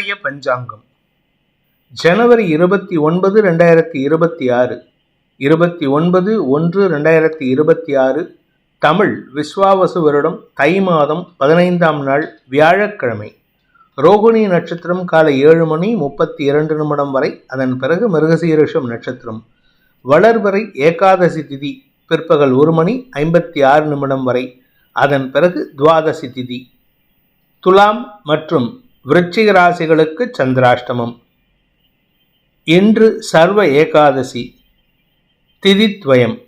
இன்றைய பஞ்சாங்கம். ஜனவரி இருபத்தி ஒன்பது ரெண்டாயிரத்தி இருபத்தி ஆறு. இருபத்தி ஒன்பது ஒன்று ரெண்டாயிரத்தி இருபத்தி ஆறு. தமிழ் விஸ்வாவசு வருடம் தை மாதம் பதினைந்தாம் நாள் வியாழக்கிழமை. ரோகிணி நட்சத்திரம் காலை ஏழு மணி முப்பத்தி இரண்டு நிமிடம் வரை அதன் பிறகு மிருகசீரிஷம் நட்சத்திரம். வளர்வரை ஏகாதசி திதி பிற்பகல் ஒரு மணி ஐம்பத்தி ஆறு நிமிடம் வரை அதன் பிறகு துவாதசி திதி. துலாம் மற்றும் விருச்சிக ராசிகளுக்கு சந்திராஷ்டமம். இன்று சர்வ ஏகாதசி திதித்வயம்.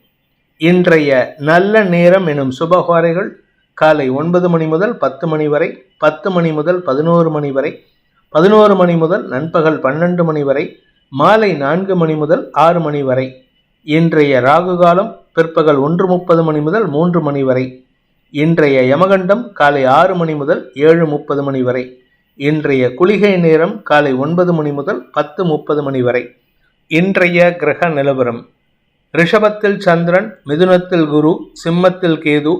இன்றைய நல்ல நேரம் எனும் சுபகோரைகள் காலை ஒன்பது மணி முதல் பத்து மணி வரை பத்து மணி முதல் பதினோரு மணி வரை பதினோரு மணி முதல் நண்பகல் பன்னெண்டு மணி வரை மாலை நான்கு மணி முதல் ஆறு மணி வரை. இன்றைய ராகு காலம் பிற்பகல் ஒன்று முப்பது மணி முதல் மூன்று மணி வரை. இன்றைய யமகண்டம் காலை ஆறு மணி முதல் ஏழு முப்பது மணி வரை. இன்றைய குளிகை நேரம் காலை ஒன்பது மணி முதல் பத்து முப்பது மணி வரை. இன்றைய கிரக நிலவரம். ரிஷபத்தில் சந்திரன் மிதுனத்தில் குரு சிம்மத்தில் கேது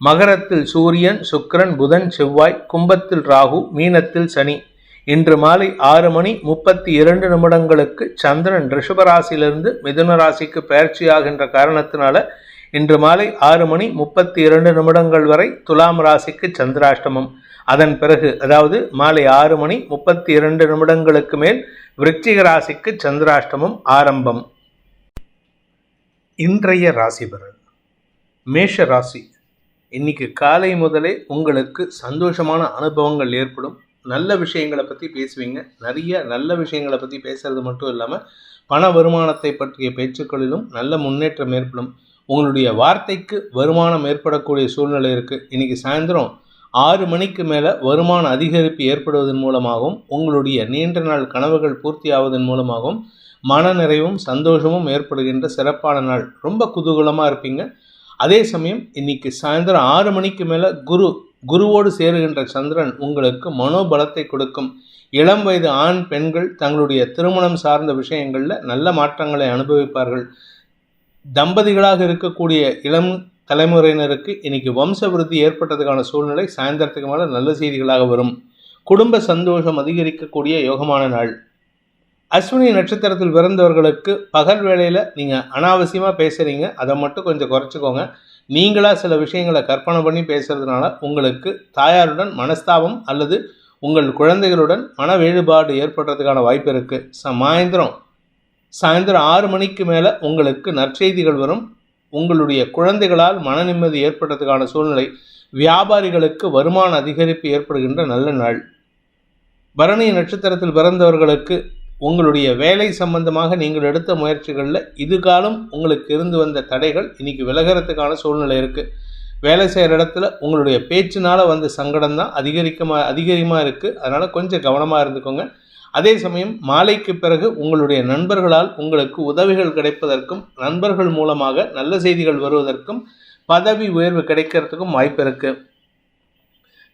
மகரத்தில் சூரியன் சுக்கரன் புதன் செவ்வாய் கும்பத்தில் ராகு மீனத்தில் சனி. இன்று மாலை ஆறு மணி முப்பத்தி இரண்டு நிமிடங்களுக்கு சந்திரன் ரிஷபராசியிலிருந்து மிதுன ராசிக்கு பயிற்சியாகின்ற காரணத்தினால இன்று மாலை ஆறு மணி முப்பத்தி இரண்டு நிமிடங்கள் வரை துலாம் ராசிக்கு சந்திராஷ்டமம். அதன் பிறகு அதாவது மாலை ஆறு மணி முப்பத்தி இரண்டு நிமிடங்களுக்கு மேல் விருச்சிக ராசிக்கு சந்திராஷ்டமம் ஆரம்பம். இன்றைய ராசி பலன். மேஷ ராசி. இன்னைக்கு காலை முதலே உங்களுக்கு சந்தோஷமான அனுபவங்கள் ஏற்படும். நல்ல விஷயங்களை பற்றி பேசுவீங்க. நிறைய நல்ல விஷயங்களை பற்றி பேசுறது மட்டும் இல்லாமல் பண வருமானத்தை பற்றிய பேச்சுக்களிலும் நல்ல முன்னேற்றம் ஏற்படும். உங்களுடைய வார்த்தைக்கு வருமானம் ஏற்படக்கூடிய சூழ்நிலை இருக்குது இன்றைக்கி சாயந்தரம் ஆறு மணிக்கு மேலே வருமான அதிகரிப்பு ஏற்படுவதன் மூலமாகவும் உங்களுடைய நீண்ட நாள் கனவுகள் பூர்த்தி ஆவதன் மூலமாகவும் மனநிறைவும் சந்தோஷமும் ஏற்படுகின்ற சிறப்பான நாள். ரொம்ப குதூகலமாக இருப்பீங்க. அதே சமயம் இன்னைக்கு சாயந்தரம் ஆறு மணிக்கு மேலே குரு குருவோடு சேருகின்ற சந்திரன் உங்களுக்கு மனோபலத்தை கொடுக்கும். இளம் வயது ஆண் பெண்கள் தங்களுடைய திருமணம் சார்ந்த விஷயங்களில் நல்ல மாற்றங்களை அனுபவிப்பார்கள். தம்பதிகளாக இருக்கக்கூடிய இளம் தலைமுறையினருக்கு இன்னைக்கு வம்ச விருத்தி ஏற்பட்டதுக்கான சூழ்நிலை சாயந்தரத்துக்கு மேலே நல்ல செய்திகளாக வரும். குடும்ப சந்தோஷம் அதிகரிக்கக்கூடிய யோகமான நாள். அஸ்வினி நட்சத்திரத்தில் பிறந்தவர்களுக்கு பகல் வேளையில் நீங்கள் அனாவசியமாக பேசுகிறீங்க அதை மட்டும் கொஞ்சம் குறைச்சிக்கோங்க. நீங்களாக சில விஷயங்களை கற்பனை பண்ணி பேசுகிறதுனால உங்களுக்கு தாயாருடன் மனஸ்தாபம் அல்லது உங்கள் குழந்தைகளுடன் மன வேறுபாடு ஏற்படுறதுக்கான வாய்ப்பு இருக்குது ச சாயந்தரம் சாயந்தரம் ஆறு மணிக்கு மேலே உங்களுக்கு நற்செய்திகள் வரும். உங்களுடைய குழந்தைகளால் மன நிம்மதி ஏற்படுறதுக்கான சூழ்நிலை வியாபாரிகளுக்கு வருமான அதிகரிப்பு ஏற்படுகின்ற நல்ல நாள். பரணி நட்சத்திரத்தில் பிறந்தவர்களுக்கு உங்களுடைய வேலை சம்பந்தமாக நீங்கள் எடுத்த முயற்சிகளில் இதுகாலம் உங்களுக்கு இருந்து வந்த தடைகள் இன்னைக்கு விலகிறதுக்கான சூழ்நிலை இருக்குது வேலை செய்கிற இடத்துல உங்களுடைய பேச்சினால் வந்த சங்கடம் தான் அதிகரிக்கமாக அதிகரிமாக இருக்குது அதனால் கொஞ்சம் கவனமாக இருந்துக்கோங்க. அதே சமயம் மாலைக்கு பிறகு உங்களுடைய நண்பர்களால் உங்களுக்கு உதவிகள் கிடைப்பதற்கும் நண்பர்கள் மூலமாக நல்ல செய்திகள் வருவதற்கும் பதவி உயர்வு கிடைக்கிறதுக்கும் வாய்ப்பு இருக்குது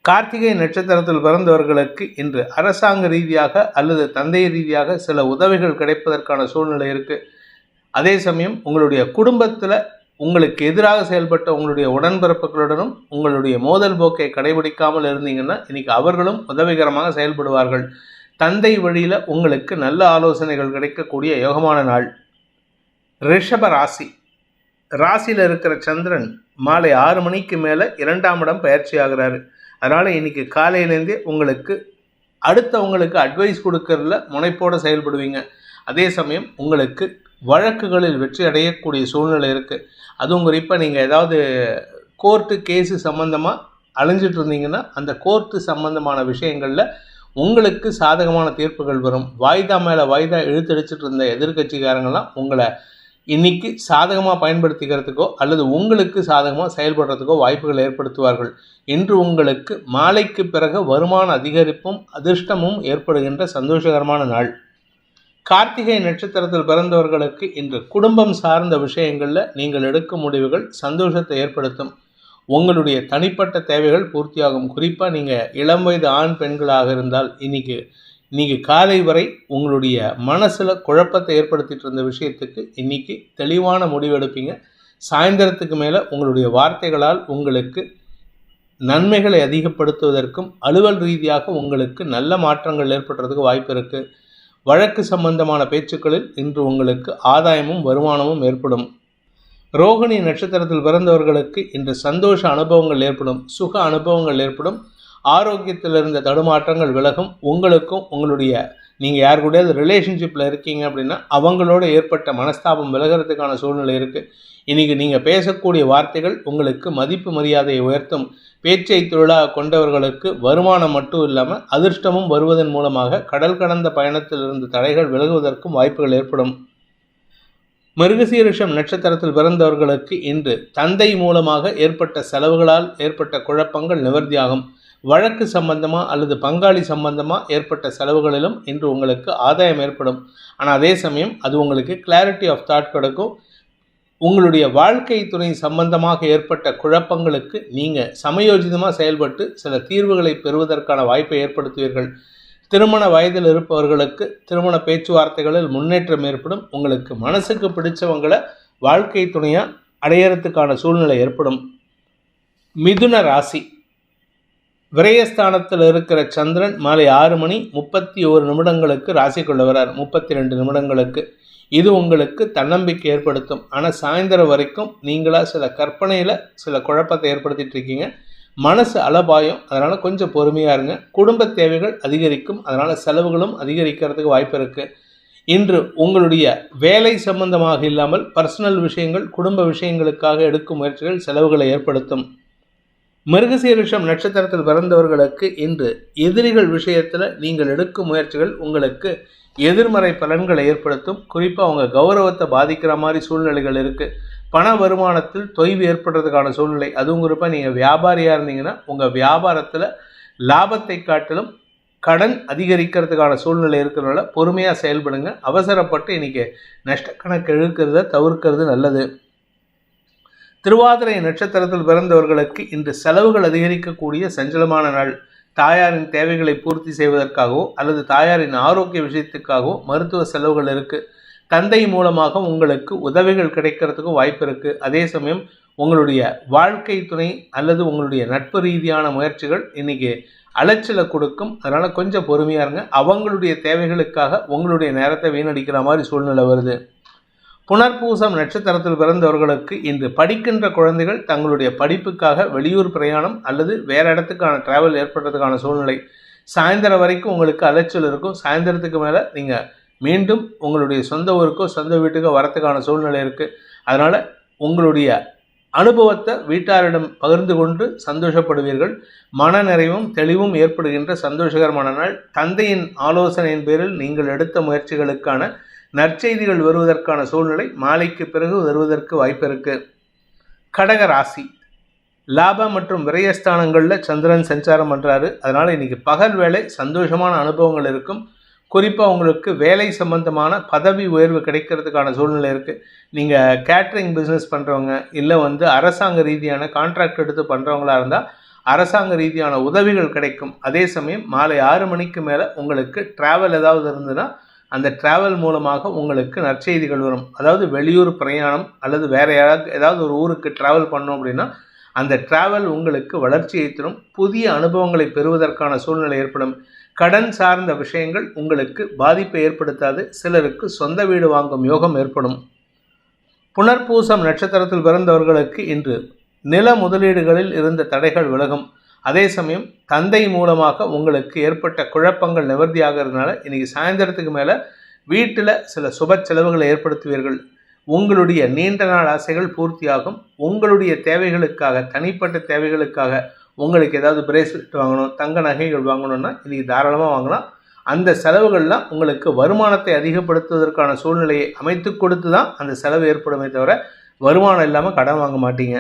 கார்த்திகை நட்சத்திரத்தில் பிறந்தவர்களுக்கு இன்று அரசாங்க ரீதியாக அல்லது தந்தை ரீதியாக சில உதவிகள் கிடைப்பதற்கான சூழ்நிலை இருக்குது அதே சமயம் உங்களுடைய குடும்பத்தில் உங்களுக்கு எதிராக செயல்பட்ட உங்களுடைய உடன்பிறப்புகளுடனும் உங்களுடைய மோதல் போக்கை கடைபிடிக்காமல் இருந்தீங்கன்னா இன்னைக்கு அவர்களும் உதவிகரமாக செயல்படுவார்கள். தந்தை வழியில் உங்களுக்கு நல்ல ஆலோசனைகள் கிடைக்கக்கூடிய யோகமான நாள். ரிஷப ராசி. ராசியில் இருக்கிற சந்திரன் மாலை ஆறு மணிக்கு மேலே இரண்டாம் இடம் பயிற்சி ஆகிறாரு. அதனால் இன்றைக்கி காலையிலேருந்தே உங்களுக்கு அடுத்தவங்களுக்கு அட்வைஸ் கொடுக்கறதுல முனைப்போடு செயல்படுவீங்க. அதே சமயம் உங்களுக்கு வழக்குகளில் வெற்றி அடையக்கூடிய சூழ்நிலை இருக்குது அதுவும் குறிப்பாக நீங்கள் ஏதாவது கோர்ட்டு கேஸு சம்மந்தமாக அலைஞ்சிட்டு இருந்தீங்கன்னா அந்த கோர்ட்டு சம்மந்தமான விஷயங்களில் உங்களுக்கு சாதகமான தீர்ப்புகள் வரும். வாய்தா மேலே வாய்தா இழுத்தடிச்சிட்டு இருந்த எதிர்கட்சிக்காரங்களாம் உங்களை இன்னைக்கு சாதகமாக பயன்படுத்திக்கிறதுக்கோ அல்லது உங்களுக்கு சாதகமாக செயல்படுறதுக்கோ வாய்ப்புகள் ஏற்படுத்துவார்கள். இன்று உங்களுக்கு மாலைக்கு பிறகு வருமான அதிகரிப்பும் அதிர்ஷ்டமும் ஏற்படுகின்ற சந்தோஷகரமான நாள். கார்த்திகை நட்சத்திரத்தில் பிறந்தவர்களுக்கு இன்று குடும்பம் சார்ந்த விஷயங்களில் நீங்கள் எடுக்கும் முடிவுகள் சந்தோஷத்தை ஏற்படுத்தும். உங்களுடைய தனிப்பட்ட தேவைகள் பூர்த்தியாகும். குறிப்பாக நீங்கள் இளம் வயது ஆண் பெண்களாக இருந்தால் இன்னைக்கு நீங்கள் காலை வரை உங்களுடைய மனசில் குழப்பத்தை ஏற்படுத்திட்டு இருந்த விஷயத்துக்கு இன்றைக்கி தெளிவான முடிவு எடுப்பீங்க. சாயந்தரத்துக்கு மேலே உங்களுடைய வார்த்தைகளால் உங்களுக்கு நன்மைகளை அதிகப்படுத்துவதற்கும் அலுவல் ரீதியாக உங்களுக்கு நல்ல மாற்றங்கள் ஏற்படுறதுக்கு வாய்ப்பு இருக்குது வழக்கு சம்பந்தமான பேச்சுக்களில் இன்று உங்களுக்கு ஆதாயமும் வருமானமும் ஏற்படும். ரோகிணி நட்சத்திரத்தில் பிறந்தவர்களுக்கு இன்று சந்தோஷ அனுபவங்கள் ஏற்படும் சுக அனுபவங்கள் ஏற்படும். ஆரோக்கியத்தில் இருந்த தடுமாற்றங்கள் விலகும். உங்களுக்கும் உங்களுடைய நீங்கள் யார் கூடயாவது ரிலேஷன்ஷிப்பில் இருக்கீங்க அப்படின்னா அவங்களோட ஏற்பட்ட மனஸ்தாபம் விலகிறதுக்கான சூழ்நிலை இருக்குது இன்றைக்கி நீங்கள் பேசக்கூடிய வார்த்தைகள் உங்களுக்கு மதிப்பு மரியாதையை உயர்த்தும். பேச்சை தொழிலாக கொண்டவர்களுக்கு வருமானம் மட்டும் இல்லாமல் அதிர்ஷ்டமும் வருவதன் மூலமாக கடல் கடந்த பயணத்தில் இருந்த தடைகள் விலகுவதற்கும் வாய்ப்புகள் ஏற்படும். மிருகசீரிஷம் நட்சத்திரத்தில் பிறந்தவர்களுக்கு இன்று தந்தை மூலமாக ஏற்பட்ட செலவுகளால் ஏற்பட்ட குழப்பங்கள் நிவர்த்தியாகும். வழக்கு சம்பந்தமாக அல்லது பங்காளி சம்பந்தமாக ஏற்பட்ட செலவுகளிலும் இன்று உங்களுக்கு ஆதாயம் ஏற்படும். ஆனால் அதே சமயம் அது உங்களுக்கு கிளாரிட்டி ஆஃப் தாட் கிடைக்கும். உங்களுடைய வாழ்க்கை துணை சம்பந்தமாக ஏற்பட்ட குழப்பங்களுக்கு நீங்கள் சமயோஜிதமாக செயல்பட்டு சில தீர்வுகளை பெறுவதற்கான வாய்ப்பை ஏற்படுத்துவீர்கள். திருமண வயதில் இருப்பவர்களுக்கு திருமண பேச்சுவார்த்தைகளில் முன்னேற்றம் ஏற்படும். உங்களுக்கு மனசுக்கு பிடிச்சவங்களை வாழ்க்கை துணையாக அடையறதுக்கான சூழ்நிலை ஏற்படும். மிதுன ராசி. விரயஸ்தானத்தில் இருக்கிற சந்திரன் மாலை ஆறு மணி முப்பத்தி ஒரு நிமிடங்களுக்கு ராசிக்குள்ள வரார். முப்பத்தி ரெண்டு நிமிடங்களுக்கு. இது உங்களுக்கு தன்னம்பிக்கை ஏற்படுத்தும். ஆனால் சாயந்தரம் வரைக்கும் நீங்களாக சில கற்பனையில் சில குழப்பத்தை ஏற்படுத்திட்டு இருக்கீங்க. மனசு அலபாயம் அதனால் கொஞ்சம் பொறுமையாக இருங்க. குடும்ப தேவைகள் அதிகரிக்கும் அதனால் செலவுகளும் அதிகரிக்கிறதுக்கு வாய்ப்பு இருக்குது இன்று உங்களுடைய வேலை சம்பந்தமாக இல்லாமல் பர்சனல் விஷயங்கள் குடும்ப விஷயங்களுக்காக எடுக்கும் முயற்சிகள் செலவுகளை ஏற்படுத்தும். மிருகசீரிஷம் நட்சத்திரத்தில் பிறந்தவர்களுக்கு இன்று எதிரிகள் விஷயத்தில் நீங்கள் எடுக்கும் முயற்சிகள் உங்களுக்கு எதிர்மறை பலன்களை ஏற்படுத்தும். குறிப்பாக அவங்க கௌரவத்தை பாதிக்கிற மாதிரி சூழ்நிலைகள் இருக்குது பண வருமானத்தில் தொய்வு ஏற்படுறதுக்கான சூழ்நிலை. அதுவும் நீங்கள் வியாபாரியாக இருந்தீங்கன்னா உங்கள் வியாபாரத்தில் லாபத்தை காட்டிலும் கடன் அதிகரிக்கிறதுக்கான சூழ்நிலை இருக்கிறனால பொறுமையாக செயல்படுங்க. அவசரப்பட்டு இன்றைக்கி நஷ்டக்கணக்கு இழுக்கிறத தவிர்க்கிறது நல்லது. திருவாதிரை நட்சத்திரத்தில் பிறந்தவர்களுக்கு இன்று செலவுகள் அதிகரிக்கக்கூடிய சஞ்சலமான நாள். தாயாரின் தேவைகளை பூர்த்தி செய்வதற்காகவோ அல்லது தாயாரின் ஆரோக்கிய விஷயத்துக்காகவோ மருத்துவ செலவுகள் இருக்குது தந்தை மூலமாக உங்களுக்கு உதவிகள் கிடைக்கிறதுக்கும் வாய்ப்பு இருக்குது அதே சமயம் உங்களுடைய வாழ்க்கை துணை அல்லது உங்களுடைய நட்பு ரீதியான முயற்சிகள் இன்றைக்கி அலைச்சலை கொடுக்கும். அதனால் கொஞ்சம் பொறுமையாக இருங்க. அவங்களுடைய தேவைகளுக்காக உங்களுடைய நேரத்தை வீணடிக்கிற மாதிரி சூழ்நிலை வருது. புனர்பூசம் நட்சத்திரத்தில் பிறந்தவர்களுக்கு இன்று படிக்கின்ற குழந்தைகள் தங்களுடைய படிப்புக்காக வெளியூர் பிரயாணம் அல்லது வேறு இடத்துக்கான டிராவல் ஏற்படுறதுக்கான சூழ்நிலை. சாயந்தரம் வரைக்கும் உங்களுக்கு அலைச்சல் இருக்கும். சாயந்தரத்துக்கு மேலே நீங்கள் மீண்டும் உங்களுடைய சொந்த ஊருக்கோ சொந்த வீட்டுக்கோ வரத்துக்கான சூழ்நிலை இருக்குது அதனால் உங்களுடைய அனுபவத்தை வீட்டாரிடம் பகிர்ந்து கொண்டு சந்தோஷப்படுவீர்கள். மன நிறைவும் தெளிவும் ஏற்படுகின்ற சந்தோஷகரமான நாள். தந்தையின் ஆலோசனையின் பேரில் நீங்கள் எடுத்த முயற்சிகளுக்கான நற்செய்திகள் வருவதற்கான சூழ்நிலை மாலைக்கு பிறகு வருவதற்கு வாய்ப்பு இருக்கு. கடக ராசி. லாபம் மற்றும் விரயஸ்தானங்களில் சந்திரன் சஞ்சாரம் பண்ணுறாரு அதனால் இன்றைக்கி பகல் வேலை சந்தோஷமான அனுபவங்கள் இருக்கும். குறிப்பாக உங்களுக்கு வேலை சம்பந்தமான பதவி உயர்வு கிடைக்கிறதுக்கான சூழ்நிலை இருக்குது நீங்கள் கேட்ரிங் பிஸ்னஸ் பண்ணுறவங்க இல்லை வந்து அரசாங்க ரீதியான கான்ட்ராக்ட் எடுத்து பண்ணுறவங்களா இருந்தால் அரசாங்க ரீதியான உதவிகள் கிடைக்கும். அதே சமயம் மாலை ஆறு மணிக்கு மேலே உங்களுக்கு ட்ராவல் ஏதாவது இருந்ததுன்னா அந்த ட்ராவல் மூலமாக உங்களுக்கு நற்செய்திகள் வரும். அதாவது வெளியூர் பிரயாணம் அல்லது வேறு யாராவது ஏதாவது ஒரு ஊருக்கு ட்ராவல் பண்ணோம் அப்படின்னா அந்த ட்ராவல் உங்களுக்கு வளர்ச்சியை தரும். புதிய அனுபவங்களை பெறுவதற்கான சூழ்நிலை ஏற்படும். கடன் சார்ந்த விஷயங்கள் உங்களுக்கு பாதிப்பை ஏற்படுத்தாது. சிலருக்கு சொந்த வீடு வாங்கும் யோகம் ஏற்படும். புனர்பூசம் நட்சத்திரத்தில் பிறந்தவர்களுக்கு இன்று நில முதலீடுகளில் இருந்த தடைகள் விலகும். அதே சமயம் தந்தை மூலமாக உங்களுக்கு ஏற்பட்ட குழப்பங்கள் நிவர்த்தியாகிறதுனால இன்றைக்கி சாயந்தரத்துக்கு மேலே வீட்டில் சில சுப செலவுகளை ஏற்படுத்துவீர்கள். உங்களுடைய நீண்ட நாள் ஆசைகள் பூர்த்தியாகும். உங்களுடைய தேவைகளுக்காக தனிப்பட்ட தேவைகளுக்காக உங்களுக்கு ஏதாவது பிரேஸ்லெட் வாங்கணும் தங்க நகைகள் வாங்கணும்னா இன்றைக்கி தாராளமாக வாங்கலாம். அந்த செலவுகள்லாம் உங்களுக்கு வருமானத்தை அதிகப்படுத்துவதற்கான சூழ்நிலையை அமைத்து கொடுத்து தான் அந்த செலவு ஏற்படுமே தவிர வருமானம் இல்லாமல் கடன் வாங்க மாட்டீங்க.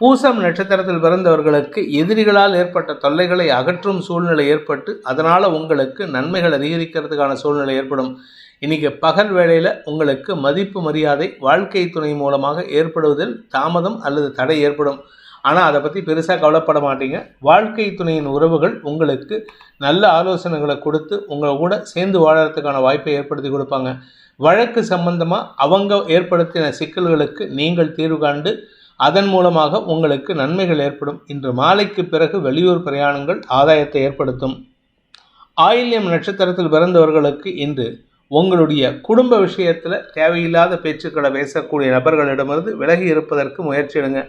பூசம் நட்சத்திரத்தில் பிறந்தவர்களுக்கு எதிரிகளால் ஏற்பட்ட தொல்லைகளை அகற்றும் சூழ்நிலை ஏற்பட்டு அதனால் உங்களுக்கு நன்மைகள் அதிகரிக்கிறதுக்கான சூழ்நிலை ஏற்படும். இன்றைக்கி பகல் வேளையில் உங்களுக்கு மதிப்பு மரியாதை வாழ்க்கை துணை மூலமாக ஏற்படுவதில் தாமதம் அல்லது தடை ஏற்படும். ஆனால் அதை பற்றி பெருசாக கவலைப்பட மாட்டீங்க. வாழ்க்கை துணையின் உறவுகள் உங்களுக்கு நல்ல ஆலோசனைகளை கொடுத்து உங்களை கூட சேர்ந்து வாழறதுக்கான வாய்ப்பை ஏற்படுத்தி கொடுப்பாங்க. வழக்கு சம்பந்தமாக அவங்க ஏற்படுத்தின சிக்கல்களுக்கு நீங்கள் தீர்வு காண்டு அதன் மூலமாக உங்களுக்கு நன்மைகள் ஏற்படும். இன்று மாலைக்கு பிறகு வெளியூர் பிரயாணங்கள் ஆதாயத்தை ஏற்படுத்தும். ஆயில்யம் நட்சத்திரத்தில் பிறந்தவர்களுக்கு இன்று உங்களுடைய குடும்ப விஷயத்தில் தேவையில்லாத பேச்சுக்களை பேசக்கூடிய நபர்களிடமிருந்து விலகி இருப்பதற்கு முயற்சி எடுங்க.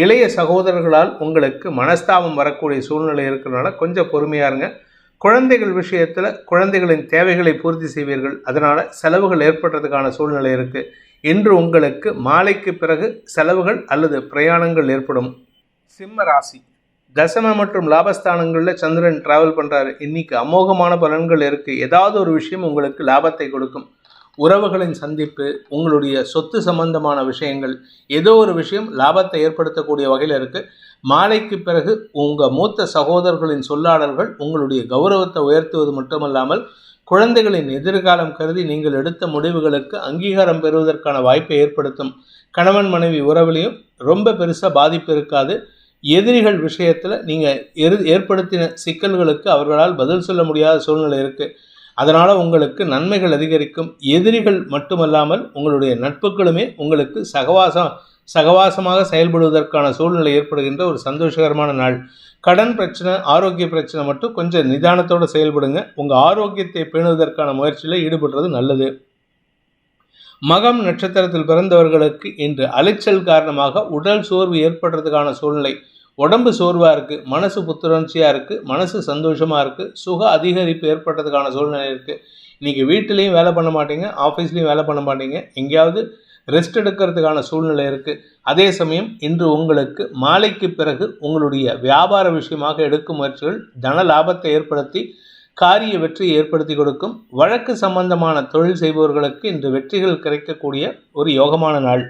இளைய சகோதரர்களால் உங்களுக்கு மனஸ்தாபம் வரக்கூடிய சூழ்நிலை இருக்கிறனால கொஞ்சம் பொறுமையாக இருங்க. குழந்தைகள் விஷயத்தில் குழந்தைகளின் தேவைகளை பூர்த்தி செய்வீர்கள். அதனால் செலவுகள் ஏற்படுறதுக்கான சூழ்நிலை இருக்குது இன்று உங்களுக்கு மாலைக்கு பிறகு செலவுகள் அல்லது பிரயாணங்கள் ஏற்படும். சிம்ம ராசி. தசம மற்றும் லாபஸ்தானங்களில் சந்திரன் டிராவல் பண்ணுறாரு இன்னைக்கு அமோகமான பலன்கள் இருக்குது ஏதாவது ஒரு விஷயம் உங்களுக்கு லாபத்தை கொடுக்கும். உறவுகளின் சந்திப்பு உங்களுடைய சொத்து சம்பந்தமான விஷயங்கள் ஏதோ ஒரு விஷயம் லாபத்தை ஏற்படுத்தக்கூடிய வகையில் இருக்குது மாலைக்கு பிறகு உங்கள் மூத்த சகோதரர்களின் சொல்லாடல்கள் உங்களுடைய கௌரவத்தை உயர்த்துவது மட்டுமல்லாமல் குழந்தைகளின் எதிர்காலம் கருதி நீங்கள் எடுத்த முடிவுகளுக்கு அங்கீகாரம் பெறுவதற்கான வாய்ப்பை ஏற்படுத்தும். கணவன் மனைவி உறவுலையும் ரொம்ப பெருசாக பாதிப்பு இருக்காது. எதிரிகள் விஷயத்தில் நீங்கள் எரு ஏற்படுத்தின சிக்கல்களுக்கு அவர்களால் பதில் சொல்ல முடியாத சூழ்நிலை இருக்குது அதனால் உங்களுக்கு நன்மைகள் அதிகரிக்கும் எதிரிகள் மட்டுமல்லாமல் உங்களுடைய நட்புகளுமே உங்களுக்கு சகவாசம் சகவாசமாக செயல்படுவதற்கான சூழ்நிலை ஏற்படுகின்ற ஒரு சந்தோஷகரமான நாள். கடன் பிரச்சனை ஆரோக்கிய பிரச்சனை மட்டும் கொஞ்சம் நிதானத்தோடு செயல்படுங்க. உங்கள் ஆரோக்கியத்தை பேணுவதற்கான முயற்சியில் ஈடுபடுறது நல்லது. மகம் நட்சத்திரத்தில் பிறந்தவர்களுக்கு இன்று அலைச்சல் காரணமாக உடல் சோர்வு ஏற்படுறதுக்கான சூழ்நிலை உடம்பு சோர்வாக இருக்குது மனசு புத்துணர்ச்சியாக இருக்குது மனசு சந்தோஷமாக இருக்குது சுக அதிகரிப்பு ஏற்பட்டதுக்கான சூழ்நிலை இருக்குது இன்றைக்கி வீட்டிலையும் வேலை பண்ண மாட்டீங்க ஆஃபீஸ்லேயும் வேலை பண்ண மாட்டீங்க எங்கேயாவது ரெஸ்ட் எடுக்கிறதுக்கான சூழ்நிலை இருக்குது அதே சமயம் இன்று உங்களுக்கு மாலைக்கு பிறகு உங்களுடைய வியாபார விஷயமாக எடுக்கும் முயற்சிகள் தன லாபத்தை ஏற்படுத்தி காரிய வெற்றியை ஏற்படுத்தி கொடுக்கும். வழக்கு சம்பந்தமான தொழில் செய்பவர்களுக்கு இன்று வெற்றிகள் கிடைக்கக்கூடிய ஒரு யோகமான நாள்.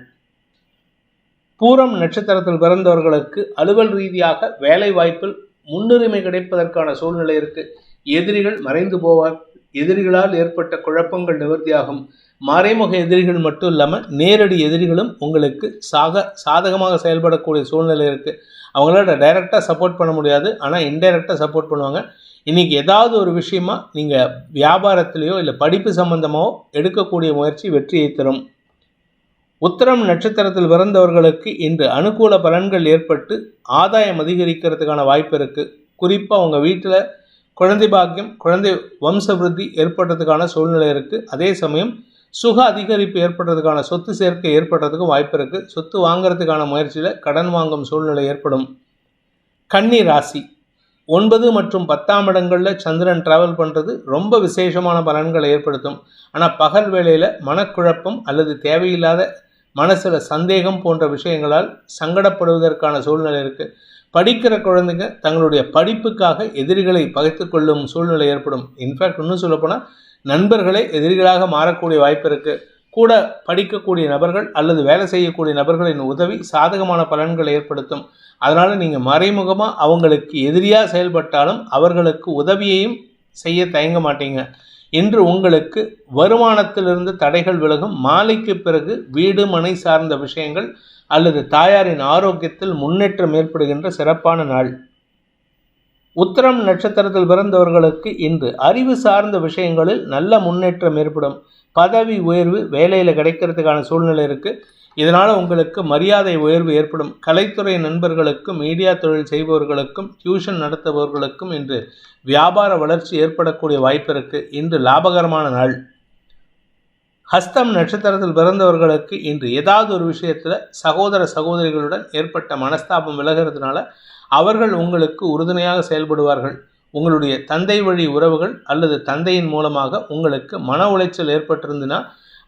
பூரம் நட்சத்திரத்தில் பிறந்தவர்களுக்கு அலுவல் ரீதியாக வேலை வாய்ப்பில் முன்னுரிமை கிடைப்பதற்கான சூழ்நிலை இருக்கு. எதிரிகள் மறைந்து போவார். எதிரிகளால் ஏற்பட்ட குழப்பங்கள் நிவர்த்தியாகும். மறைமுக எதிரிகள் மட்டும் இல்லாமல் நேரடி எதிரிகளும் உங்களுக்கு சாக சாதகமாக செயல்படக்கூடிய சூழ்நிலை இருக்குது அவங்களோட டைரெக்டாக சப்போர்ட் பண்ண முடியாது. ஆனால் இன்டைரக்டாக சப்போர்ட் பண்ணுவாங்க. இன்றைக்கி ஏதாவது ஒரு விஷயமா நீங்கள் வியாபாரத்திலேயோ இல்லை படிப்பு சம்மந்தமாகவோ எடுக்கக்கூடிய முயற்சி வெற்றியை தரும். உத்தரம் நட்சத்திரத்தில் பிறந்தவர்களுக்கு இன்று அனுகூல பலன்கள் ஏற்பட்டு ஆதாயம் அதிகரிக்கிறதுக்கான வாய்ப்பு இருக்குது குறிப்பாக உங்கள் வீட்டில் குழந்தை பாக்கியம் குழந்தை வம்சபிருத்தி ஏற்படுறதுக்கான சூழ்நிலை இருக்குது அதே சமயம் சுக அதிகரிப்பு ஏற்படுறதுக்கான சொத்து சேர்க்கை ஏற்படுறதுக்கும் வாய்ப்பு இருக்குது சொத்து வாங்கிறதுக்கான முயற்சியில் கடன் வாங்கும் சூழ்நிலை ஏற்படும். கன்னி ராசி. ஒன்பது மற்றும் பத்தாம் இடங்களில் சந்திரன் டிராவல் பண்ணுறது ரொம்ப விசேஷமான பலன்களை ஏற்படுத்தும். ஆனால் பகல் வேளையில் மனக்குழப்பம் அல்லது தேவையில்லாத மனசில் சந்தேகம் போன்ற விஷயங்களால் சங்கடப்படுவதற்கான சூழ்நிலை இருக்குது படிக்கிற குழந்தைங்க தங்களுடைய படிப்புக்காக எதிரிகளை பகைத்து கொள்ளும் சூழ்நிலை ஏற்படும். இன்ஃபேக்ட் இன்னும் சொல்லப்போனால் நண்பர்களே எதிரிகளாக மாறக்கூடிய வாய்ப்பு இருக்குது கூட படிக்கக்கூடிய நபர்கள் அல்லது வேலை செய்யக்கூடிய நபர்களின் உதவி சாதகமான பலன்களை ஏற்படுத்தும். அதனால் நீங்கள் மறைமுகமாக அவங்களுக்கு எதிரியாக செயல்பட்டாலும் அவர்களுக்கு உதவியையும் செய்ய தயங்க மாட்டீங்க. இன்று உங்களுக்கு வருமானத்திலிருந்து தடைகள் விலகும். மாலைக்கு பிறகு வீடு மனை சார்ந்த விஷயங்கள் அல்லது தாயாரின் ஆரோக்கியத்தில் முன்னேற்றம் ஏற்படுகின்ற சிறப்பான நாள். உத்தரம் நட்சத்திரத்தில் பிறந்தவர்களுக்கு இன்று அறிவு சார்ந்த விஷயங்களில் நல்ல முன்னேற்றம் ஏற்படும். பதவி உயர்வு வேலையில் கிடைக்கிறதுக்கான சூழ்நிலை இருக்குது இதனால் உங்களுக்கு மரியாதை உயர்வு ஏற்படும். கலைத்துறை நண்பர்களுக்கும் மீடியா தொழில் செய்பவர்களுக்கும் டியூஷன் நடத்துபவர்களுக்கும் இன்று வியாபார வளர்ச்சி ஏற்படக்கூடிய வாய்ப்பு இருக்குது இன்று லாபகரமான நாள். ஹஸ்தம் நட்சத்திரத்தில் பிறந்தவர்களுக்கு இன்று ஏதாவது ஒரு விஷயத்தில் சகோதர சகோதரிகளுடன் ஏற்பட்ட மனஸ்தாபம் விலகிறதுனால அவர்கள் உங்களுக்கு உறுதுணையாக செயல்படுவார்கள். உங்களுடைய தந்தை வழி உறவுகள் அல்லது தந்தையின் மூலமாக உங்களுக்கு மன உளைச்சல் ஏற்பட்டிருந்துன்னா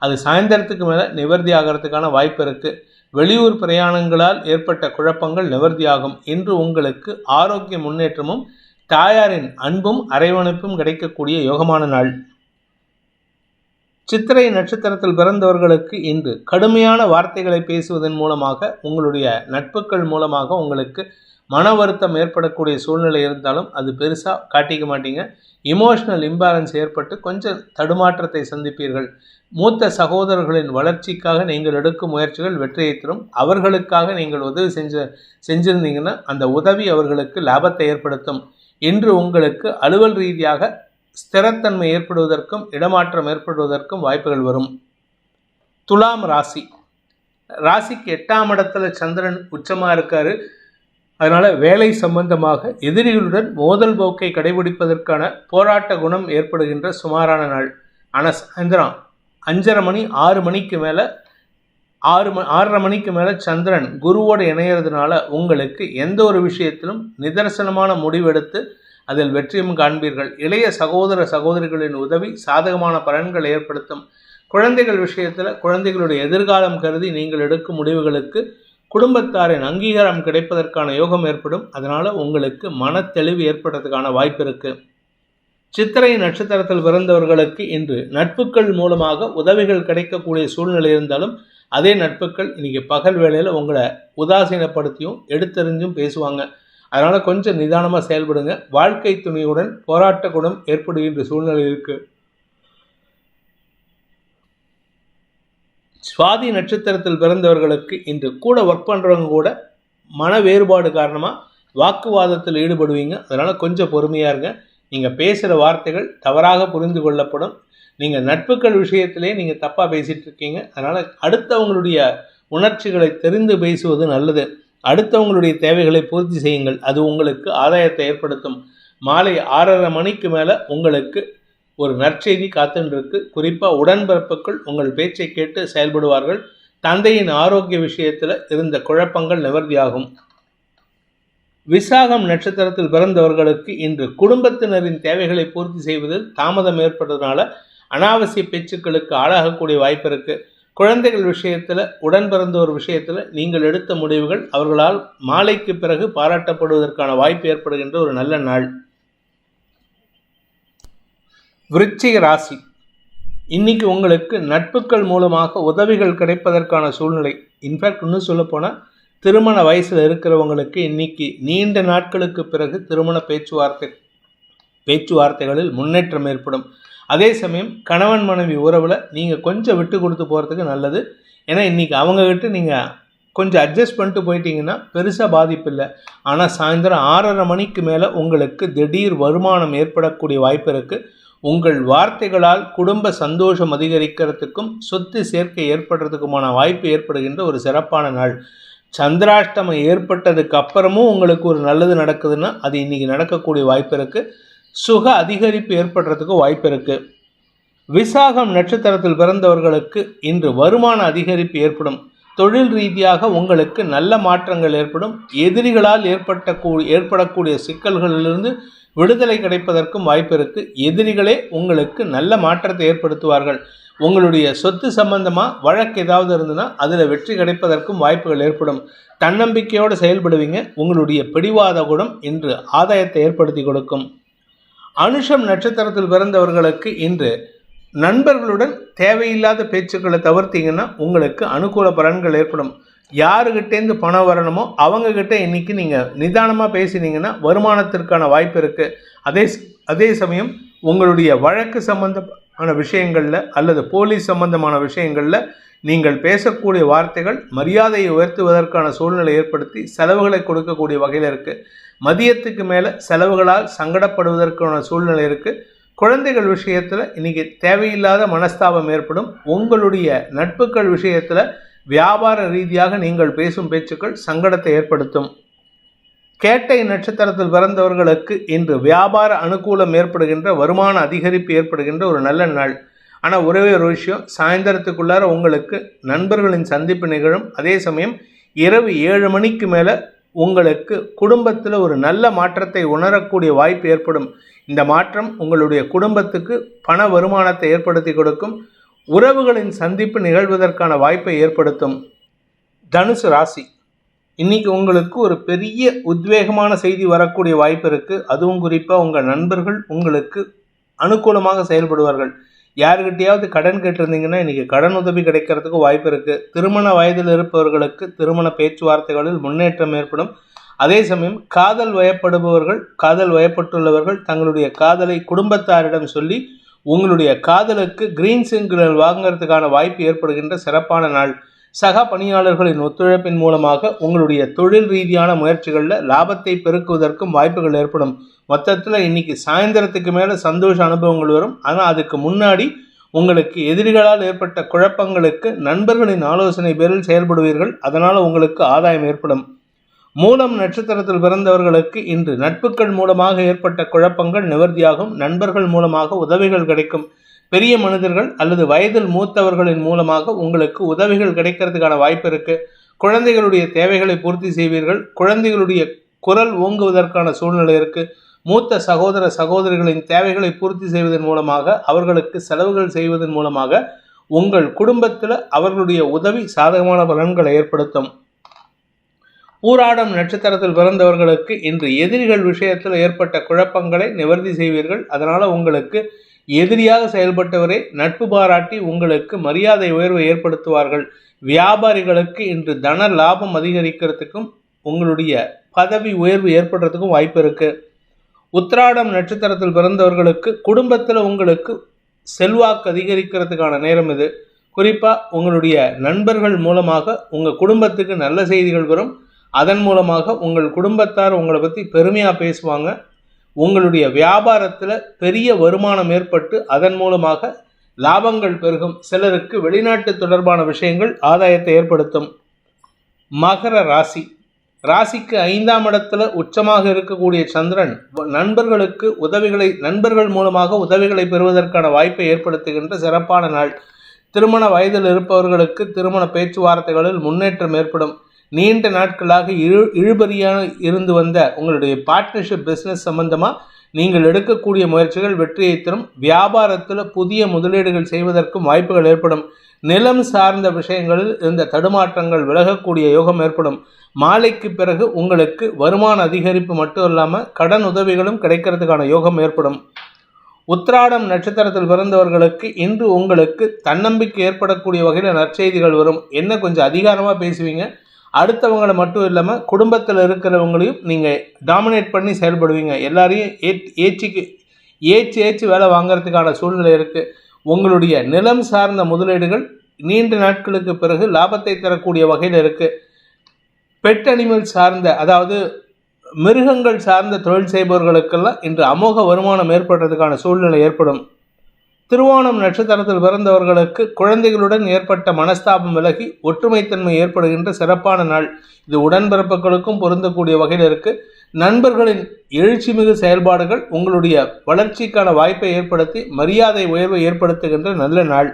அது சாயந்தரத்துக்கு மேலே நிவர்த்தி ஆகிறதுக்கான வாய்ப்பு இருக்குது வெளியூர் பிரயாணங்களால் ஏற்பட்ட குழப்பங்கள் நிவர்த்தியாகும். இன்று உங்களுக்கு ஆரோக்கிய முன்னேற்றமும் தாயாரின் அன்பும் அரவணைப்பும் கிடைக்கக்கூடிய யோகமான நாள். சித்திரை நட்சத்திரத்தில் பிறந்தவர்களுக்கு இன்று கடுமையான வார்த்தைகளை பேசுவதன் மூலமாக உங்களுடைய நட்புகள் மூலமாக உங்களுக்கு மன வருத்தம் ஏற்படக்கூடிய சூழ்நிலை இருந்தாலும் அது பெருசாக காட்டிக்க மாட்டீங்க. இமோஷனல் இம்பேலன்ஸ் ஏற்பட்டு கொஞ்சம் தடுமாற்றத்தை சந்திப்பீர்கள். மூத்த சகோதரர்களின் வளர்ச்சிக்காக நீங்கள் எடுக்கும் முயற்சிகள் வெற்றியை தரும். அவர்களுக்காக நீங்கள் உதவி செஞ்ச செஞ்சிருந்தீங்கன்னா அந்த உதவி அவர்களுக்கு லாபத்தை ஏற்படுத்தும். இன்று உங்களுக்கு அலுவல் ரீதியாக ஸ்திரத்தன்மை ஏற்படுவதற்கும் இடமாற்றம் ஏற்படுவதற்கும் வாய்ப்புகள் வரும். துலாம் ராசி. ராசிக்கு எட்டாம் இடத்துல சந்திரன் உச்சமாக இருக்காரு. அதனால் வேலை சம்பந்தமாக எதிரிகளுடன் மோதல் போக்கை கடைபிடிப்பதற்கான போராட்ட குணம் ஏற்படுகின்ற சுமாரான நாள். ஆனால் சாயந்தரம் அஞ்சரை மணி ஆறு மணிக்கு மேலே ஆறு ம ஆறரை மணிக்கு மேலே சந்திரன் குருவோடு இணையிறதுனால உங்களுக்கு எந்த ஒரு விஷயத்திலும் நிதர்சனமான முடிவெடுத்து அதில் வெற்றியும் காண்பீர்கள். இளைய சகோதர சகோதரிகளின் உதவி சாதகமான பலன்களை ஏற்படுத்தும். குழந்தைகள் விஷயத்தில் குழந்தைகளுடைய எதிர்காலம் கருதி நீங்கள் எடுக்கும் முடிவுகளுக்கு குடும்பத்தாரின் அங்கீகாரம் கிடைப்பதற்கான யோகம் ஏற்படும். அதனால் உங்களுக்கு மனத்தெளிவு ஏற்படுறதுக்கான வாய்ப்பு இருக்குது சித்திரை நட்சத்திரத்தில் பிறந்தவர்களுக்கு இன்று நட்புகள் மூலமாக உதவிகள் கிடைக்கக்கூடிய சூழ்நிலை இருந்தாலும் அதே நட்புகள் இன்றைக்கி பகல் வேளையில் உங்களை உதாசீனப்படுத்தியும் எடுத்தறிஞ்சும் பேசுவாங்க. அதனால் கொஞ்சம் நிதானமாக செயல்படுங்க. வாழ்க்கை துணியுடன் போராட்ட குணம் ஏற்படுகின்ற சூழ்நிலை இருக்குது சுவாதி நட்சத்திரத்தில் பிறந்தவர்களுக்கு இன்று கூட ஒர்க் பண்ணுறவங்க கூட மன வேறுபாடு காரணமாக வாக்குவாதத்தில் ஈடுபடுவீங்க. அதனால் கொஞ்சம் பொறுமையாக இருங்க. நீங்கள் பேசுகிற வார்த்தைகள் தவறாக புரிந்து கொள்ளப்படும். நீங்கள் நட்புகள் விஷயத்திலே நீங்கள் தப்பாக பேசிகிட்டு இருக்கீங்க. அதனால் அடுத்தவங்களுடைய உணர்ச்சிகளை தெரிந்து பேசுவது நல்லது. அடுத்தவங்களுடைய தேவைகளை பூர்த்தி செய்யுங்கள். அது உங்களுக்கு ஆதாயத்தை ஏற்படுத்தும். மாலை ஆறரை மணிக்கு மேலே உங்களுக்கு ஒரு நற்செய்தி காத்துருக்கு குறிப்பாக உடன்பிறப்புகள் உங்கள் பேச்சை கேட்டு செயல்படுவார்கள். தந்தையின் ஆரோக்கிய விஷயத்தில் இருந்த குழப்பங்கள் நிவர்த்தியாகும். விசாகம் நட்சத்திரத்தில் பிறந்தவர்களுக்கு இன்று குடும்பத்தினரின் தேவைகளை பூர்த்தி செய்வதில் தாமதம் ஏற்பட்டதுனால அனாவசிய பேச்சுக்களுக்கு ஆளாகக்கூடிய வாய்ப்பு இருக்குது குழந்தைகள் விஷயத்தில் உடன் பிறந்த ஒரு விஷயத்தில் நீங்கள் எடுத்த முடிவுகள் அவர்களால் மாலைக்கு பிறகு பாராட்டப்படுவதற்கான வாய்ப்பு ஏற்படுகின்ற ஒரு நல்ல நாள். விருச்சிக ராசி. இன்னைக்கு உங்களுக்கு நட்புகள் மூலமாக உதவிகள் கிடைப்பதற்கான சூழ்நிலை. இன்ஃபேக்ட் இன்னும் சொல்லப்போனால் திருமண வயசில் இருக்கிறவங்களுக்கு இன்னைக்கு நீண்ட நாட்களுக்கு பிறகு திருமண பேச்சுவார்த்தை பேச்சுவார்த்தைகளில் முன்னேற்றம் ஏற்படும். அதே சமயம் கணவன் மனைவி உறவில் நீங்கள் கொஞ்சம் விட்டு கொடுத்து போகிறதுக்கு நல்லது. ஏன்னா இன்றைக்கி அவங்கக்கிட்ட நீங்கள் கொஞ்சம் அட்ஜஸ்ட் பண்ணிட்டு போயிட்டீங்கன்னா பெருசாக பாதிப்பு இல்லை. ஆனால் சாயந்தரம் ஆறரை மணிக்கு மேலே உங்களுக்கு திடீர் வருமானம் ஏற்படக்கூடிய வாய்ப்பு இருக்குது உங்கள் வார்த்தைகளால் குடும்ப சந்தோஷம் அதிகரிக்கிறதுக்கும் சொத்து சேர்க்கை ஏற்படுறதுக்குமான வாய்ப்பு ஏற்படுகின்ற ஒரு சிறப்பான நாள். சந்திராஷ்டமம் ஏற்பட்டதுக்கு அப்புறமும் உங்களுக்கு ஒரு நல்லது நடக்குதுன்னா அது இன்றைக்கி நடக்கக்கூடிய வாய்ப்பு இருக்குது சுக அதிகரிப்பு ஏற்படுறதுக்கு வாய்ப்பு இருக்குது விசாகம் நட்சத்திரத்தில் பிறந்தவர்களுக்கு இன்று வருமான அதிகரிப்பு ஏற்படும். தொழில் ரீதியாக உங்களுக்கு நல்ல மாற்றங்கள் ஏற்படும். எதிரிகளால் ஏற்பட்ட ஏற்படக்கூடிய சிக்கல்களிலிருந்து விடுதலை கிடைப்பதற்கும் வாய்ப்பு இருக்குது எதிரிகளே உங்களுக்கு நல்ல மாற்றத்தை ஏற்படுத்துவார்கள். உங்களுடைய சொத்து சம்பந்தமாக வழக்கு ஏதாவது இருந்ததுன்னா அதில் வெற்றி கிடைப்பதற்கும் வாய்ப்புகள் ஏற்படும். தன்னம்பிக்கையோடு செயல்படுவீங்க. உங்களுடைய பிடிவாத குணம் இன்று ஆதாயத்தை ஏற்படுத்தி கொடுக்கும். அனுஷம் நட்சத்திரத்தில் பிறந்தவர்களுக்கு இன்று நண்பர்களுடன் தேவையில்லாத பேச்சுக்களை தவிர்த்தீங்கன்னா உங்களுக்கு அனுகூல பலன்கள் ஏற்படும். யாருக்கிட்டேருந்து பணம் வரணுமோ அவங்கக்கிட்ட இன்றைக்கி நீங்கள் நிதானமாக பேசினீங்கன்னா வருமானத்திற்கான வாய்ப்பு இருக்குது அதே அதே சமயம் உங்களுடைய வழக்கு சம்பந்தமான விஷயங்களில் அல்லது போலீஸ் சம்பந்தமான விஷயங்களில் நீங்கள் பேசக்கூடிய வார்த்தைகள் மரியாதையை உயர்த்துவதற்கான சூழ்நிலை ஏற்படுத்தி செலவுகளை கொடுக்கக்கூடிய வகையில் இருக்குது மதியத்துக்கு மேலே செலவுகளால் சங்கடப்படுவதற்கான சூழ்நிலை இருக்குது குழந்தைகள் விஷயத்தில் இன்றைக்கி தேவையில்லாத மனஸ்தாபம் ஏற்படும். உங்களுடைய நட்புகள் விஷயத்தில் வியாபார ரீதியாக நீங்கள் பேசும் பேச்சுக்கள் சங்கடத்தை ஏற்படுத்தும். கேட்டை நட்சத்திரத்தில் பிறந்தவர்களுக்கு இன்று வியாபார அனுகூலம் ஏற்படுகின்ற வருமான அதிகரிப்பு ஏற்படுகின்ற ஒரு நல்ல நாள். ஆனால் ஒரே ஒரு விஷயம் சாயந்தரத்துக்குள்ளார உங்களுக்கு நண்பர்களின் சந்திப்பு நிகழும். அதே சமயம் இரவு ஏழு மணிக்கு மேலே உங்களுக்கு குடும்பத்தில் ஒரு நல்ல மாற்றத்தை உணரக்கூடிய வாய்ப்பு ஏற்படும். இந்த மாற்றம் உங்களுடைய குடும்பத்துக்கு பண வருமானத்தை ஏற்படுத்தி கொடுக்கும். உறவுகளின் சந்திப்பு நிகழ்வதற்கான வாய்ப்பை ஏற்படுத்தும். தனுசு ராசி. இன்னைக்கு உங்களுக்கு ஒரு பெரிய உத்வேகமான செய்தி வரக்கூடிய வாய்ப்பு இருக்குது அதுவும் குறிப்பாக உங்கள் நண்பர்கள் உங்களுக்கு அனுகூலமாக செயல்படுவார்கள். யாருக்கிட்டையாவது கடன் கேட்டிருந்தீங்கன்னா இன்றைக்கி கடன் உதவி கிடைக்கிறதுக்கு வாய்ப்பு இருக்குது திருமண வயதில் இருப்பவர்களுக்கு திருமண பேச்சுவார்த்தைகளில் முன்னேற்றம் ஏற்படும். அதே சமயம் காதல் வயப்படுபவர்கள் காதல் வயப்பட்டுள்ளவர்கள் தங்களுடைய காதலை குடும்பத்தாரிடம் சொல்லி உங்களுடைய காதலுக்கு கிரீன் சிங்குகள் வாங்குறதுக்கான வாய்ப்பு ஏற்படுகின்ற சிறப்பான நாள். சக பணியாளர்களின் ஒத்துழைப்பின் மூலமாக உங்களுடைய தொழில் ரீதியான முயற்சிகளில் லாபத்தை பெருக்குவதற்கும் வாய்ப்புகள் ஏற்படும். மொத்தத்தில் இன்னைக்கு சாயந்தரத்துக்கு மேலே சந்தோஷ அனுபவங்கள் வரும். ஆனால் அதுக்கு முன்னாடி உங்களுக்கு எதிரிகளால் ஏற்பட்ட குழப்பங்களுக்கு நண்பர்களின் ஆலோசனை பேரில் செயல்படுவீர்கள். அதனால் உங்களுக்கு ஆதாயம் ஏற்படும். மூலம் நட்சத்திரத்தில் பிறந்தவர்களுக்கு இன்று நட்புகள் மூலமாக ஏற்பட்ட குழப்பங்கள் நிவர்த்தியாகும். நண்பர்கள் மூலமாக உதவிகள் கிடைக்கும். பெரிய மனிதர்கள் அல்லது வயதில் மூத்தவர்களின் மூலமாக உங்களுக்கு உதவிகள் கிடைக்கிறதுக்கான வாய்ப்பு இருக்கு. குழந்தைகளுடைய தேவைகளை பூர்த்தி செய்வீர்கள். குழந்தைகளுடைய குரல் ஓங்குவதற்கான சூழ்நிலை இருக்கு. மூத்த சகோதர சகோதரிகளின் தேவைகளை பூர்த்தி செய்வதன் மூலமாக அவர்களுக்கு செலவுகள் செய்வதன் மூலமாக உங்கள் குடும்பத்தில் அவர்களுடைய உதவி சாதகமான பலன்களை ஏற்படுத்தும். பூராடம் நட்சத்திரத்தில் பிறந்தவர்களுக்கு இன்று எதிரிகள் விஷயத்தில் ஏற்பட்ட குழப்பங்களை நிவர்த்தி செய்வீர்கள். அதனால் உங்களுக்கு எதிரியாக செயல்பட்டவரே நட்பு பாராட்டி உங்களுக்கு மரியாதை உயர்வை ஏற்படுத்துவார்கள். வியாபாரிகளுக்கு இன்று தன லாபம் அதிகரிக்கிறதுக்கும் உங்களுடைய பதவி உயர்வு ஏற்படுறதுக்கும் வாய்ப்பு இருக்கு. உத்திராடம் நட்சத்திரத்தில் பிறந்தவர்களுக்கு குடும்பத்தில் உங்களுக்கு செல்வாக்கு அதிகரிக்கிறதுக்கான நேரம் இது. குறிப்பாக உங்களுடைய நண்பர்கள் மூலமாக உங்கள் குடும்பத்துக்கு நல்ல செய்திகள் வரும். அதன் மூலமாக உங்கள் குடும்பத்தார் உங்களை பற்றி பெருமையாக பேசுவாங்க. உங்களுடைய வியாபாரத்தில் பெரிய வருமானம் ஏற்பட்டு அதன் மூலமாக லாபங்கள் பெருகும். சிலருக்கு வெளிநாட்டு தொடர்பான விஷயங்கள் ஆதாயத்தை ஏற்படுத்தும். மகர ராசி. ராசிக்கு ஐந்தாம் இடத்துல உச்சமாக இருக்கக்கூடிய சந்திரன் நண்பர்களுக்கு உதவிகளை நண்பர்கள் மூலமாக உதவிகளை பெறுவதற்கான வாய்ப்பை ஏற்படுத்துகின்ற சிறப்பான நாள். திருமண வயதில் இருப்பவர்களுக்கு திருமண பேச்சுவார்த்தைகளில் முன்னேற்றம் ஏற்படும். நீண்ட நாட்களாக இழு இழுபறியாக இருந்து வந்த உங்களுடைய பார்ட்னர்ஷிப் பிஸ்னஸ் சம்பந்தமாக நீங்கள் எடுக்கக்கூடிய முயற்சிகள் வெற்றியை தரும். வியாபாரத்தில் புதிய முதலீடுகள் செய்வதற்கும் வாய்ப்புகள் ஏற்படும். நிலம் சார்ந்த விஷயங்களில் இருந்த தடுமாற்றங்கள் விலகக்கூடிய யோகம் ஏற்படும். மாலைக்கு பிறகு உங்களுக்கு வருமான அதிகரிப்பு மட்டும் இல்லாமல் கடன் உதவிகளும் கிடைக்கிறதுக்கான யோகம் ஏற்படும். உத்ராடம் நட்சத்திரத்தில் பிறந்தவர்களுக்கு இன்று உங்களுக்கு தன்னம்பிக்கை ஏற்படக்கூடிய வகையில் நற்செய்திகள் வரும். என்ன கொஞ்சம் அதிகாரமாக பேசுவீங்க? அடுத்தவங்களை மட்டும் இல்லாமல் குடும்பத்தில் இருக்கிறவங்களையும் நீங்கள் டாமினேட் பண்ணி செயல்படுவீங்க. எல்லாரையும் ஏ ஏச்சிக்கு ஏச்சு ஏச்சு வேலை வாங்கிறதுக்கான சூழ்நிலை இருக்குது உங்களுடைய நிலம் சார்ந்த முதலீடுகள் நீண்ட நாட்களுக்கு பிறகு லாபத்தை தரக்கூடிய வகையில் இருக்குது பெட் அனிமல் சார்ந்த அதாவது மிருகங்கள் சார்ந்த தொழில் செய்பவர்களுக்கெல்லாம் இன்று அமோக வருமானம் ஏற்படுறதுக்கான சூழ்நிலை ஏற்படும். திருவோணம் நட்சத்திரத்தில் பிறந்தவர்களுக்கு குழந்தைகளுடன் ஏற்பட்ட மனஸ்தாபம் விலகி ஒற்றுமைத்தன்மை ஏற்படுகின்ற சிறப்பான நாள். இது உடன்பிறப்புகளுக்கும் பொருந்தக்கூடிய வகையில் இருக்கு. நண்பர்களின் எழுச்சிமிகு செயல்பாடுகள் உங்களுடைய வளர்ச்சிக்கான வாய்ப்பை ஏற்படுத்தி மரியாதை உயர்வை ஏற்படுத்துகின்ற நல்ல நாள்.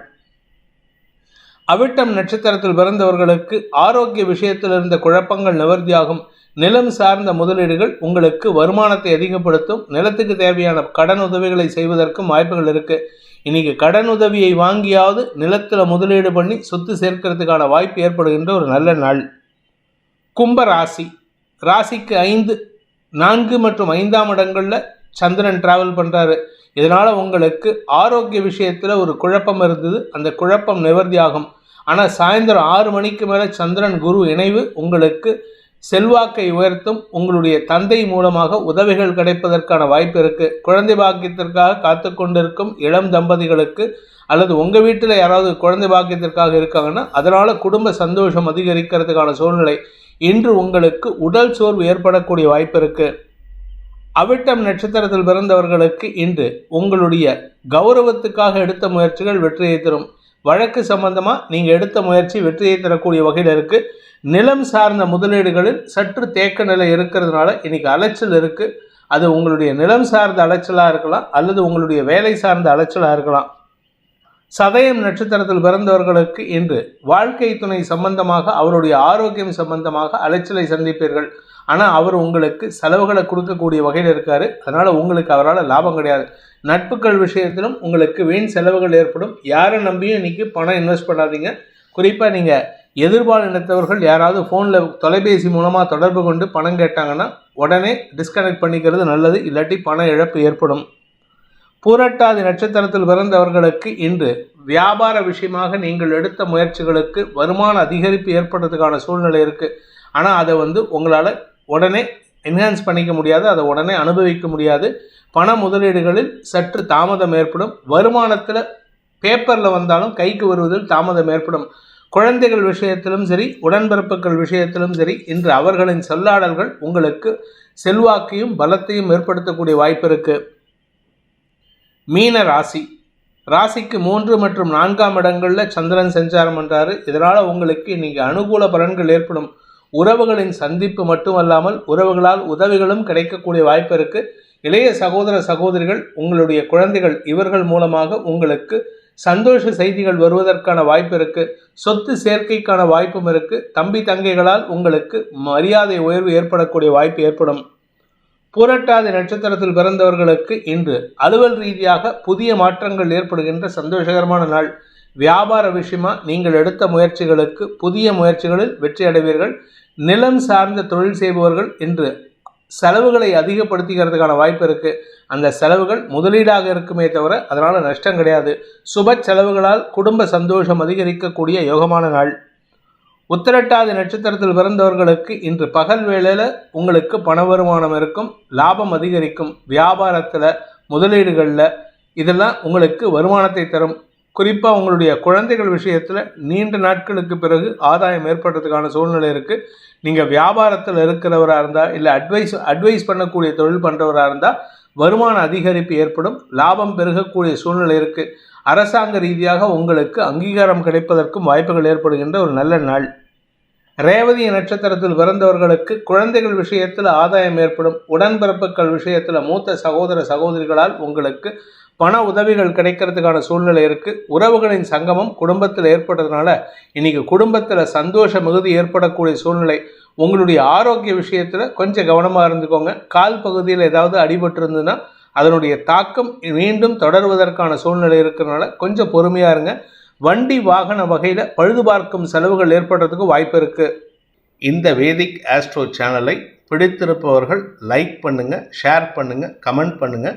அவிட்டம் நட்சத்திரத்தில் பிறந்தவர்களுக்கு ஆரோக்கிய விஷயத்தில் இருந்த குழப்பங்கள் நிவர்த்தியாகும். நிலம் சார்ந்த முதலீடுகள் உங்களுக்கு வருமானத்தை அதிகப்படுத்தும். நிலத்துக்கு தேவையான கடன் உதவிகளை செய்வதற்கும் வாய்ப்புகள் இருக்குது இன்னைக்கு கடன் உதவியை வாங்கியாவது நிலத்தில் முதலீடு பண்ணி சொத்து சேர்க்கறதுக்கான வாய்ப்பு ஏற்படுகின்ற ஒரு நல்ல நாள். கும்ப ராசி. ராசிக்கு ஐந்து நான்கு மற்றும் ஐந்தாம் இடங்களில் சந்திரன் டிராவல் பண்ணுறாரு இதனால் உங்களுக்கு ஆரோக்கிய விஷயத்தில் ஒரு குழப்பம் இருந்தது. அந்த குழப்பம் நிவர்த்தியாகும். ஆனால் சாயந்தரம் ஆறு மணிக்கு மேலே சந்திரன் குரு இணைவு உங்களுக்கு செல்வாக்கை உயர்த்தும் உங்களுடைய தந்தை மூலமாக உதவிகள் கிடைப்பதற்கான வாய்ப்பு இருக்குது குழந்தை பாக்கியத்திற்காக காத்து கொண்டிருக்கும் இளம் தம்பதிகளுக்கு அல்லது உங்கள் வீட்டில் யாராவது குழந்தை பாக்கியத்திற்காக இருக்காங்கன்னா அதனால் குடும்ப சந்தோஷம் அதிகரிக்கிறதுக்கான சூழ்நிலை இன்று உங்களுக்கு உடல் சோர்வு ஏற்படக்கூடிய வாய்ப்பு இருக்குது அவிட்டம் நட்சத்திரத்தில் பிறந்தவர்களுக்கு இன்று உங்களுடைய கௌரவத்துக்காக எடுத்த முயற்சிகள் வெற்றியை தரும். வழக்கு சம்பந்தமாக நீங்கள் எடுத்த முயற்சி வெற்றியை தரக்கூடிய வகையில் இருக்குது நிலம் சார்ந்த முதலீடுகளில் சற்று தேக்க நிலை இருக்கிறதுனால இன்றைக்கி அலைச்சல் இருக்குது அது உங்களுடைய நிலம் சார்ந்த அலைச்சலாக இருக்கலாம் அல்லது உங்களுடைய வேலை சார்ந்த அலைச்சலாக இருக்கலாம். சதயம் நட்சத்திரத்தில் பிறந்தவர்களுக்கு இன்று வாழ்க்கை துணை சம்பந்தமாக அவருடைய ஆரோக்கியம் சம்பந்தமாக அலைச்சலை சந்திப்பீர்கள். ஆனால் அவர் உங்களுக்கு செலவுகளை கொடுக்கக்கூடிய வகையில் இருக்கார். அதனால் உங்களுக்கு அவரால் லாபம் கிடையாது. நட்புகள் விஷயத்திலும் உங்களுக்கு வீண் செலவுகள் ஏற்படும். யாரை நம்பியும் இன்றைக்கி பணம் இன்வெஸ்ட் பண்ணாதீங்க. குறிப்பாக நீங்கள் எதிர்பால் இனத்தவர்கள் யாராவது ஃபோனில் தொலைபேசி மூலமாக தொடர்பு கொண்டு பணம் கேட்டாங்கன்னா உடனே டிஸ்கனெக்ட் பண்ணிக்கிறது நல்லது. இல்லாட்டி பண இழப்பு ஏற்படும். பூரட்டாதி நட்சத்திரத்தில் பிறந்தவர்களுக்கு இன்று வியாபார விஷயமாக நீங்கள் எடுத்த முயற்சிகளுக்கு வருமான அதிகரிப்பு ஏற்படுறதுக்கான சூழ்நிலை இருக்குது ஆனால் அதை வந்து உங்களால் உடனே என்ஹான்ஸ் பண்ணிக்க முடியாது அதை உடனே அனுபவிக்க முடியாது. பண முதலீடுகளில் சற்று தாமதம் ஏற்படும். வருமானத்தில் பேப்பரில் வந்தாலும் கைக்கு வருவதில் தாமதம் ஏற்படும். குழந்தைகள் விஷயத்திலும் சரி உடன்பிறப்புகள் விஷயத்திலும் சரி இன்று அவர்களின் சொல்லாடல்கள் உங்களுக்கு செல்வாக்கையும் பலத்தையும் ஏற்படுத்தக்கூடிய வாய்ப்பு இருக்கு. மீன ராசி. ராசிக்கு மூன்று மற்றும் நான்காம் இடங்களில் சந்திரன் சஞ்சாரம் பண்றாரு. இதனால் உங்களுக்கு இன்னைக்கு அனுகூல பலன்கள் ஏற்படும். உறவுகளின் சந்திப்பு மட்டுமல்லாமல் உறவுகளால் உதவிகளும் கிடைக்கக்கூடிய வாய்ப்பு இருக்கு. இளைய சகோதர சகோதரிகள் உங்களுடைய குழந்தைகள் இவர்கள் மூலமாக உங்களுக்கு சந்தோஷ செய்திகள் வருவதற்கான வாய்ப்பு இருக்கு. சொத்து சேர்க்கைக்கான வாய்ப்பும் இருக்கு. தம்பி தங்கைகளால் உங்களுக்கு மரியாதை உயர்வு ஏற்படக்கூடிய வாய்ப்பு ஏற்படும். புரட்டாதி நட்சத்திரத்தில் பிறந்தவர்களுக்கு இன்று அலுவல் ரீதியாக புதிய மாற்றங்கள் ஏற்படுகின்ற சந்தோஷகரமான நாள். வியாபார விஷயமா நீங்கள் எடுத்த முயற்சிகளுக்கு புதிய முயற்சிகளில் வெற்றி அடைவீர்கள். நிலம் சார்ந்த தொழில் செய்பவர்கள் இன்று செலவுகளை அதிகப்படுத்திக்கிறதுக்கான வாய்ப்பு இருக்குது அந்த செலவுகள் முதலீடாக இருக்குமே தவிர அதனால் நஷ்டம் கிடையாது. சுப செலவுகளால் குடும்ப சந்தோஷம் அதிகரிக்கக்கூடிய யோகமான நாள். உத்திரட்டாதி நட்சத்திரத்தில் பிறந்தவர்களுக்கு இன்று பகல் வேளையில் உங்களுக்கு பண வருமானம் இருக்கும் லாபம் அதிகரிக்கும். வியாபாரத்தில் முதலீடுகளில் இதெல்லாம் உங்களுக்கு வருமானத்தை தரும். குறிப்பாக உங்களுடைய குழந்தைகள் விஷயத்தில் நீண்ட நாட்களுக்கு பிறகு ஆதாயம் ஏற்படுறதுக்கான சூழ்நிலை இருக்குது நீங்கள் வியாபாரத்தில் இருக்கிறவராக இருந்தால் இல்லை அட்வைஸ் அட்வைஸ் பண்ணக்கூடிய தொழில் பண்ணுறவராக இருந்தால் வருமான அதிகரிப்பு ஏற்படும் லாபம் பெருகக்கூடிய சூழ்நிலை இருக்குது அரசாங்க ரீதியாக உங்களுக்கு அங்கீகாரம் கிடைப்பதற்கும் வாய்ப்புகள் ஏற்படுகின்ற ஒரு நல்ல நாள். ரேவதி நட்சத்திரத்தில் பிறந்தவர்களுக்கு குழந்தைகள் விஷயத்தில் ஆதாயம் ஏற்படும் உடன்பிறப்புகள் விஷயத்தில் மூத்த சகோதர சகோதரிகளால் உங்களுக்கு பண உதவிகள் கிடைக்கிறதுக்கான சூழ்நிலை இருக்குது உறவுகளின் சங்கமம் குடும்பத்தில் ஏற்பட்டதுனால இன்றைக்கி குடும்பத்தில் சந்தோஷ மிகுதி ஏற்படக்கூடிய சூழ்நிலை. உங்களுடைய ஆரோக்கிய விஷயத்தில் கொஞ்சம் கவனமாக இருந்துக்கோங்க. கால் பகுதியில் ஏதாவது அடிபட்டு இருந்ததுன்னா அதனுடைய தாக்கம் மீண்டும் தொடர்வதற்கான சூழ்நிலை இருக்கிறதுனால கொஞ்சம் பொறுமையாக இருங்க. வண்டி வாகன வகையில் பழுது பார்க்கும் செலவுகள் ஏற்படுறதுக்கு வாய்ப்பு இருக்குது இந்த வேதிக் ஆஸ்ட்ரோ சேனலை பிடித்திருப்பவர்கள் லைக் பண்ணுங்கள் ஷேர் பண்ணுங்கள் கமெண்ட் பண்ணுங்கள்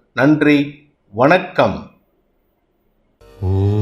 நன்றி வணக்கம். ஓ.